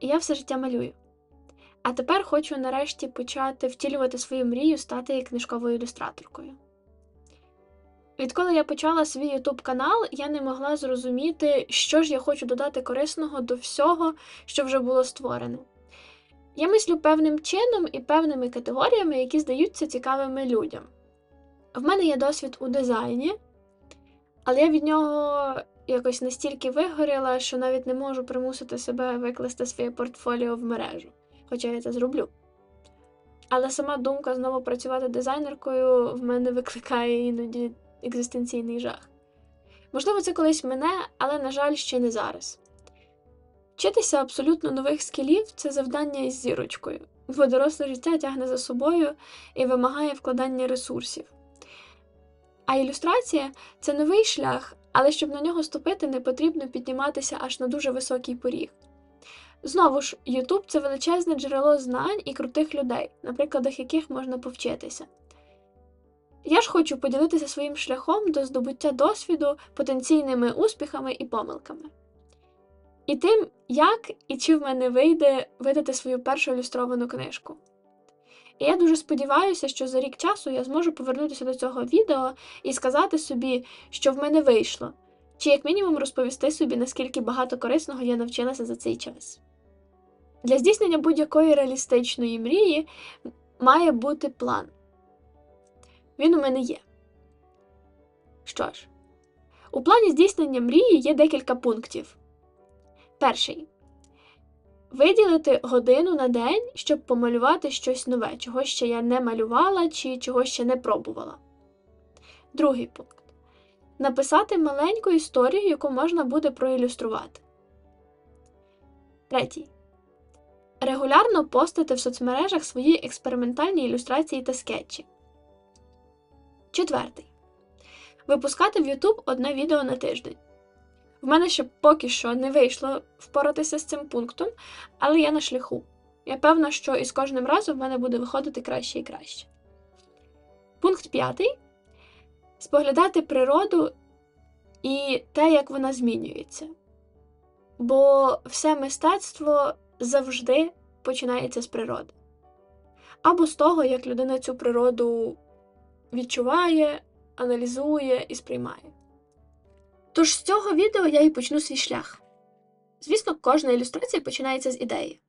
І я все життя малюю. А тепер хочу нарешті почати втілювати свою мрію стати книжковою ілюстраторкою. Відколи я почала свій YouTube канал, я не могла зрозуміти, що ж я хочу додати корисного до всього, що вже було створено. Я мислю певним чином і певними категоріями, які здаються цікавими людям. В мене є досвід у дизайні, але я від нього якось настільки вигоріла, що навіть не можу примусити себе викласти своє портфоліо в мережу, хоча я це зроблю. Але сама думка знову працювати дизайнеркою в мене викликає іноді екзистенційний жах. Можливо, це колись мене, але, на жаль, ще не зараз. Вчитися абсолютно нових скілів це завдання із зірочкою, бо доросле життя тягне за собою і вимагає вкладання ресурсів. А ілюстрація це новий шлях, але щоб на нього ступити, не потрібно підніматися аж на дуже високий поріг. Знову ж, YouTube це величезне джерело знань і крутих людей, на прикладах яких можна повчитися. Я ж хочу поділитися своїм шляхом до здобуття досвіду, потенційними успіхами і помилками. І тим, як і чи в мене вийде видати свою першу ілюстровану книжку. І я дуже сподіваюся, що за рік часу я зможу повернутися до цього відео і сказати собі, що в мене вийшло, чи як мінімум розповісти собі, наскільки багато корисного я навчилася за цей час. Для здійснення будь-якої реалістичної мрії має бути план. Він у мене є. Що ж, у плані здійснення мрії є декілька пунктів. Перший. Виділити годину на день, щоб помалювати щось нове, чого ще я не малювала чи чого ще не пробувала. Другий пункт. Написати маленьку історію, яку можна буде проілюструвати. Третій. Регулярно постити в соцмережах свої експериментальні ілюстрації та скетчі. Четвертий. Випускати в YouTube одне відео на тиждень. В мене ще поки що не вийшло впоратися з цим пунктом, але я на шляху. Я певна, що із кожним разом в мене буде виходити краще і краще. Пункт п'ятий. Споглядати природу і те, як вона змінюється. Бо все мистецтво завжди починається з природи. Або з того, як людина цю природу відчуває, аналізує і сприймає. Тож з цього відео я і почну свій шлях. Звісно, кожна ілюстрація починається з ідеї.